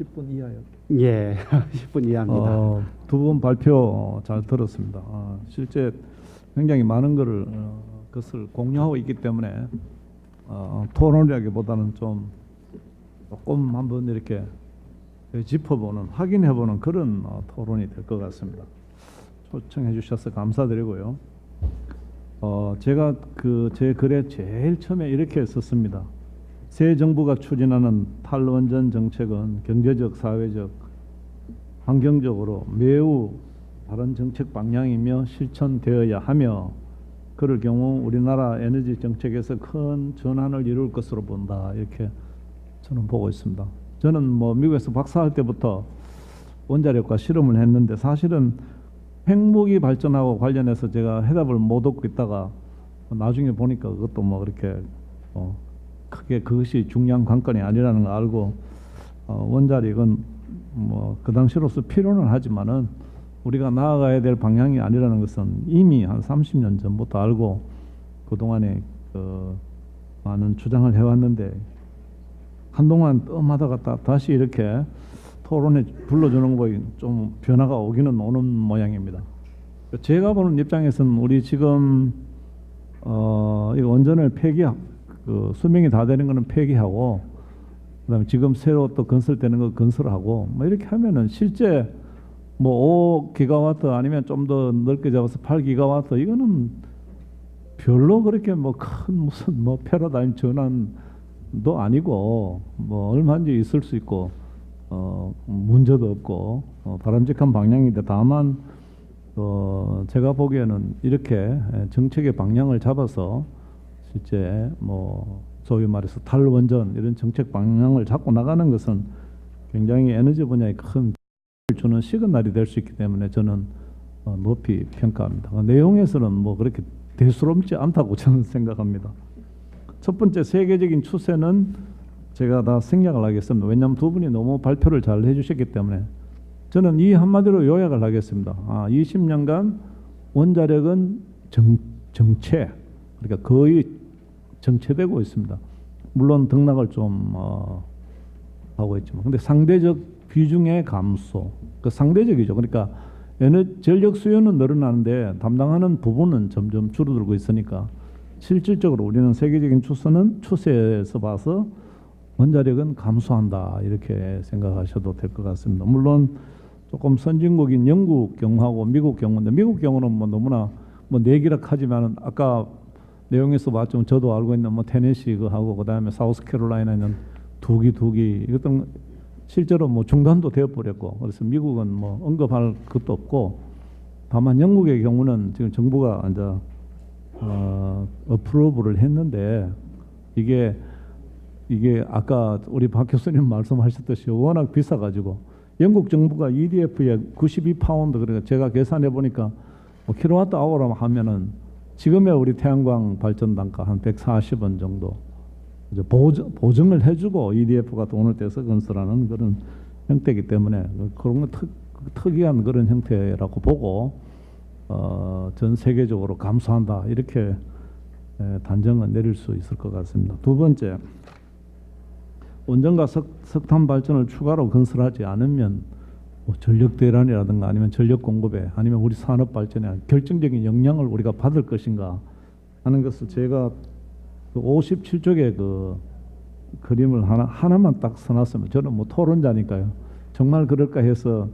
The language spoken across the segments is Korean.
10분 이하요. 예, 10분 이하입니다. 어, 두분 발표 어, 잘 들었습니다. 아, 실제 굉장히 많은 것을 어, 것을 공유하고 있기 때문에 어, 토론이라기보다는 좀 조금 한번 이렇게 짚어보는 확인해보는 그런 어, 토론이 될 것 같습니다. 초청해 주셔서 감사드리고요. 어, 제가 그 제 글에 제일 처음에 이렇게 썼습니다. 새 정부가 추진하는 탈원전 정책은 경제적, 사회적, 환경적으로 매우 바른 정책 방향이며 실천되어야 하며 그럴 경우 우리나라 에너지 정책에서 큰 전환을 이룰 것으로 본다 이렇게 저는 보고 있습니다. 저는 뭐 미국에서 박사할 때부터 원자력과 실험을 했는데 사실은 핵무기 발전하고 관련해서 제가 해답을 못 얻고 있다가 나중에 보니까 그것도 뭐 그렇게 어 크게 그것이 중요한 관건이 아니라는 걸 알고 어 원자력은 뭐 그 당시로서 필요는 하지만은 우리가 나아가야 될 방향이 아니라는 것은 이미 한 30년 전부터 알고 그 동안에 그 많은 주장을 해왔는데 한동안 뜸하다가 다, 다시 이렇게 토론에 불러주는 거에 좀 변화가 오기는 오는 모양입니다. 제가 보는 입장에서는 우리 지금 어, 이 원전을 폐기하, 그 수명이 다 되는 거는 폐기하고 그다음에 지금 새로 또 건설되는 거 건설하고 뭐 이렇게 하면은 실제 뭐 5기가와트 아니면 좀 더 넓게 잡아서 8기가와트 이거는 별로 그렇게 뭐 큰 무슨 뭐 패러다임 전환도 아니고 뭐 얼마든지 있을 수 있고 어 문제도 없고 어, 바람직한 방향인데 다만 어 제가 보기에는 이렇게 정책의 방향을 잡아서 실제 뭐 소위 말해서 탈원전 이런 정책 방향을 잡고 나가는 것은 굉장히 에너지 분야에 큰 주는 시그널이 될 수 있기 때문에 저는 어, 높이 평가합니다. 그 내용에서는 뭐 그렇게 대수롭지 않다고 저는 생각합니다. 첫 번째 세계적인 추세는 제가 다 생략을 하겠습니다. 왜냐하면 두 분이 너무 발표를 잘 해주셨기 때문에 저는 이 한마디로 요약을 하겠습니다. 아, 20년간 원자력은 정, 정체, 그러니까 거의 정체되고 있습니다. 물론 등락을 좀 어, 하고 있지만, 근데 상대적 비중의 감소, 그 상대적이죠. 그러니까 에너 전력 수요는 늘어나는데 담당하는 부분은 점점 줄어들고 있으니까 실질적으로 우리는 세계적인 추세는 추세에서 봐서 원자력은 감소한다 이렇게 생각하셔도 될 것 같습니다. 물론 조금 선진국인 영국 경우하고 미국 경우인데 미국 경우는 뭐 너무나 뭐 내기락하지만은 아까 내용에서 봤지만 저도 알고 있는 뭐 테네시 그하고 그다음에 사우스캐롤라이나는 두기 두기. 이것도 실제로 뭐 중단도 되어 버렸고 그래서 미국은 뭐 언급할 것도 없고 다만 영국의 경우는 지금 정부가 이제 어, 어프로브를 했는데 이게 이게 아까 우리 박 교수님 말씀하셨듯이 워낙 비싸가지고 영국 정부가 EDF에 92파운드 그러니까 제가 계산해 보니까 뭐 킬로와트 아워로 하면은 지금의 우리 태양광 발전 단가 한 140원 정도 보증을 해주고 EDF가 돈을 떼서 건설하는 그런 형태이기 때문에 그런 거 특, 특이한 그런 형태라고 보고 어, 전 세계적으로 감소한다 이렇게 에, 단정을 내릴 수 있을 것 같습니다. 두 번째 원전과 석, 석탄 발전을 추가로 건설하지 않으면 뭐 전력 대란이라든가 아니면 전력 공급에 아니면 우리 산업 발전에 결정적인 영향을 우리가 받을 것인가 하는 것을 제가 그 57쪽의 그 그림을 하나 하나만 딱 써놨습니다. 저는 뭐 토론자니까요. 정말 그럴까 해서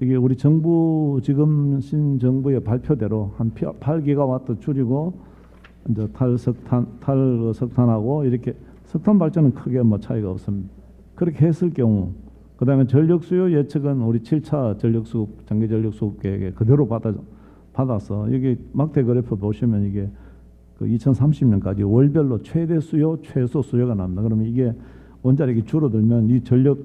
이게 우리 정부 지금 신 정부의 발표대로 한 8기가와트 줄이고 이제 탈석탄 탈석탄하고 이렇게 석탄 발전은 크게 뭐 차이가 없습니다. 그렇게 했을 경우 그 다음에 전력 수요 예측은 우리 7차 전력 수급 장기 전력 수급 계획에 그대로 받아 받아서 여기 막대 그래프 보시면 이게 그 2030년까지 월별로 최대 수요, 최소 수요가 납니다. 그러면 이게 원자력이 줄어들면 이 전력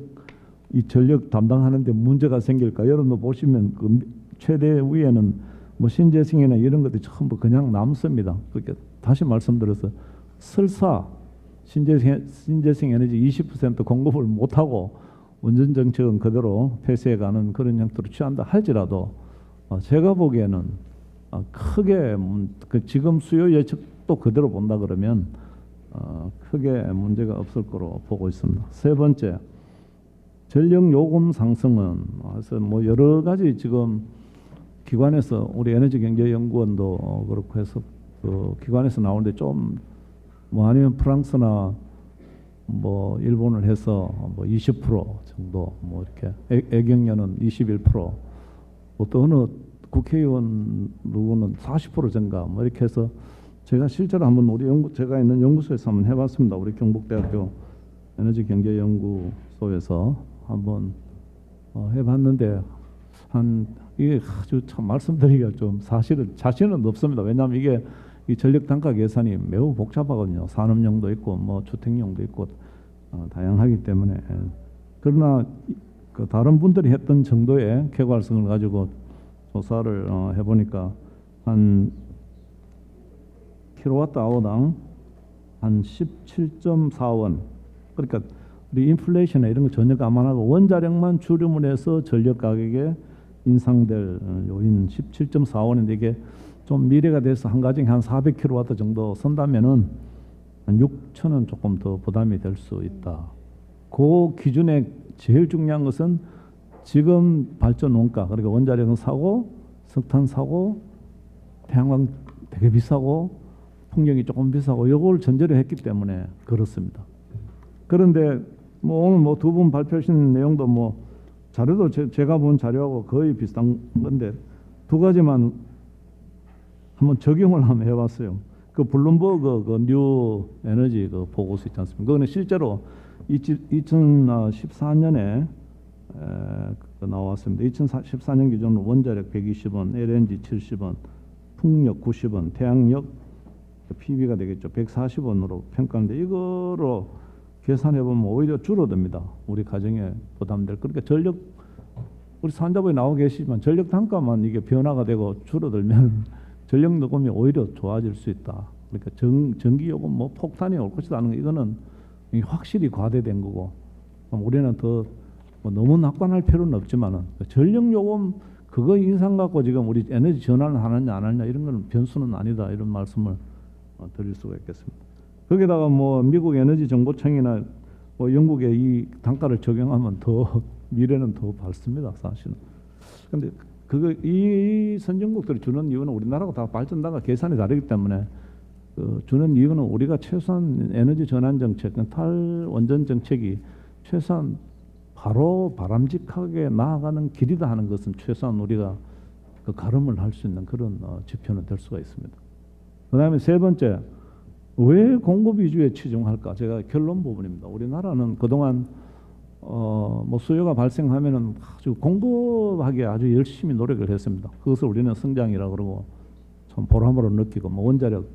이 전력 담당하는데 문제가 생길까? 여러분도 보시면 그 최대 위에는 뭐 신재생이나 이런 것들이 전부 그냥 남습니다. 그렇게 다시 말씀드려서 설사 신재생, 신재생 에너지 20% 공급을 못하고 원전 정책은 그대로 폐쇄해가는 그런 형태로 취한다 할지라도 어, 제가 보기에는 어, 크게 문- 그 지금 수요 예측도 그대로 본다 그러면 어, 크게 문제가 없을 거로 보고 있습니다. 세 번째 전력 요금 상승은 그래서 뭐 여러 가지 지금 기관에서 우리 에너지경제연구원도 어, 그렇고 해서 그 기관에서 나오는데 좀 뭐 아니면 프랑스나 뭐 일본을 해서 뭐 20% 정도 뭐 이렇게 애, 애경련은 21%, 어떤 어느 국회의원 누구는 40% 증가 뭐 이렇게 해서 제가 실제로 한번 우리 연구 제가 있는 연구소에서 한번 해봤습니다. 우리 경북대학교 에너지 경제 연구소에서 한번 어, 해봤는데 한 이게 아주 참 말씀드리기가 좀 사실은 자신은 없습니다. 왜냐하면 이게 이 전력 단가 계산이 매우 복잡하거든요. 산업용도 있고 뭐 주택용도 있고 어, 다양하기 때문에 그러나 이- 그 다른 분들이 했던 정도의 쾌괄성을 가지고 조사를 어, 해보니까 한 킬로와트 아워당 한 17.4원 그러니까 우리 인플레이션이나 이런 거 전혀 감안하고 원자력만 주름을 해서 전력 가격에 인상될 어, 요인 17.4원인데 이게 좀 미래가 돼서 한 가정에 한 400kW 정도 선다면은 한 6천 원 조금 더 부담이 될 수 있다. 그 기준에 제일 중요한 것은 지금 발전 원가 그러니까 원자력은 사고 석탄 사고 태양광 되게 비싸고 풍력이 조금 비싸고 이걸 전제로 했기 때문에 그렇습니다. 그런데 뭐 오늘 뭐 두 분 발표하신 내용도 뭐 자료도 제, 제가 본 자료하고 거의 비슷한 건데 두 가지만 한번 적용을 한번 해봤어요. 그 블룸버그 그 뉴 에너지 그 보고서 있지 않습니까? 그거는 실제로 2014년에 그 나왔습니다. 2014년 기준으로 원자력 120원, LNG 70원, 풍력 90원, 태양력 PB가 되겠죠. 140원으로 평가하는데 이거로 계산해 보면 오히려 줄어듭니다. 우리 가정에 부담될. 그러니까 전력 우리 산자부에 나와 계시지만 전력 단가만 이게 변화가 되고 줄어들면 전력 요금이 오히려 좋아질 수 있다. 그러니까 전, 전기 요금 뭐 폭탄이 올 것이다 하는 거 이거는 확실히 과대된 거고 우리는 더 뭐 너무 낙관할 필요는 없지만은 전력 요금 그거 인상 갖고 지금 우리 에너지 전환을 하느냐 안 하느냐 이런 거는 변수는 아니다 이런 말씀을 어, 드릴 수가 있겠습니다. 거기다가 뭐 미국 에너지 정보청이나 뭐 영국의 이 단가를 적용하면 더 미래는 더 밝습니다 사실은. 근데 그거 이 선진국들이 주는 이유는 우리나라가 다 발전단가 계산이 다르기 때문에 그 주는 이유는 우리가 최소한 에너지 전환 정책, 탈원전 정책이 최소한 바로 바람직하게 나아가는 길이다 하는 것은 최소한 우리가 그 가름을 할 수 있는 그런 어, 지표는 될 수가 있습니다. 그 다음에 세 번째 왜 공급 위주에 치중할까? 제가 결론 부분입니다. 우리나라는 그동안 어, 뭐 수요가 발생하면은 아주 공급하기 아주 열심히 노력을 했습니다. 그것을 우리는 성장이라 그러고 참 보람으로 느끼고 뭐 원자력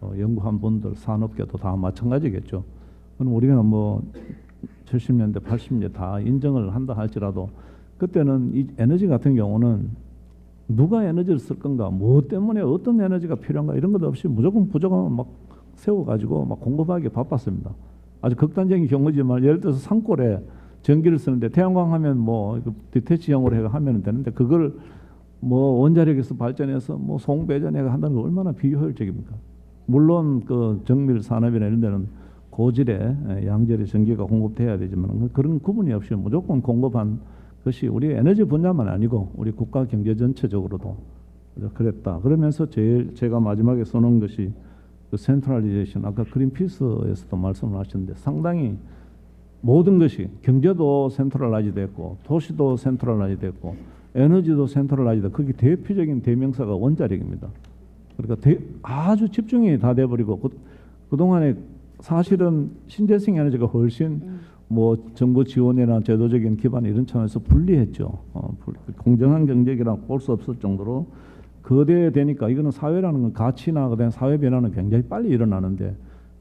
어, 연구한 분들 산업계도 다 마찬가지겠죠. 그럼 우리가 뭐 70년대, 80년대 다 인정을 한다 할지라도 그때는 이 에너지 같은 경우는 누가 에너지를 쓸 건가, 뭐 때문에 어떤 에너지가 필요한가 이런 것 없이 무조건 부족하면 막 세워가지고 막 공급하기 바빴습니다. 아주 극단적인 경우지만 예를 들어서 산골에 전기를 쓰는데 태양광 하면 뭐 이거 디태치형으로 해가 하면 되는데 그걸 뭐 원자력에서 발전해서 뭐 송배전해가 한다는 거 얼마나 비효율적입니까? 물론 그 정밀 산업이나 이런 데는 고질의 양질의 전기가 공급돼야 되지만 그런 구분이 없이 무조건 공급한 것이 우리 에너지 분야만 아니고 우리 국가 경제 전체적으로도 그랬다. 그러면서 제일 제가 마지막에 써놓은 것이 그 센트럴리제이션 아까 그린피스에서도 말씀을 하셨는데 상당히 모든 것이 경제도 센트럴라이즈 됐고 도시도 센트럴라이즈 됐고 에너지도 센트럴라이즈 됐고 거기 대표적인 대명사가 원자력입니다. 그러니까 대, 아주 집중이 다 돼버리고 그, 그동안에 사실은 신재생 에너지가 훨씬 뭐 정부 지원이나 제도적인 기반 이런 차원에서 불리했죠. 어, 불- 공정한 경쟁이라고 볼 수 없을 정도로 거대되니까 이거는 사회라는 건 가치나 그다음 사회 변화는 굉장히 빨리 일어나는데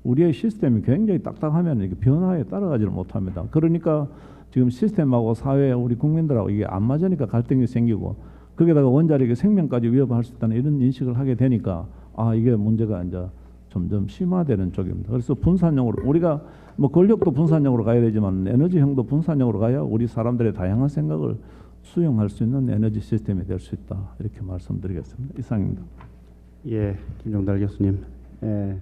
우리의 시스템이 굉장히 딱딱하면 이게 변화에 따라가지를 못합니다. 그러니까 지금 시스템하고 사회 우리 국민들하고 이게 안 맞으니까 갈등이 생기고 거기다가 원자력의 생명까지 위협할 수 있다는 이런 인식을 하게 되니까 아 이게 문제가 이제 점점 심화되는 쪽입니다. 그래서 분산형으로 우리가 뭐 권력도 분산형으로 가야 되지만 에너지형도 분산형으로 가야 우리 사람들의 다양한 생각을 수용할 수 있는 에너지 시스템이 될 수 있다 이렇게 말씀드리겠습니다. 이상입니다. 예, 김종달 교수님. 예,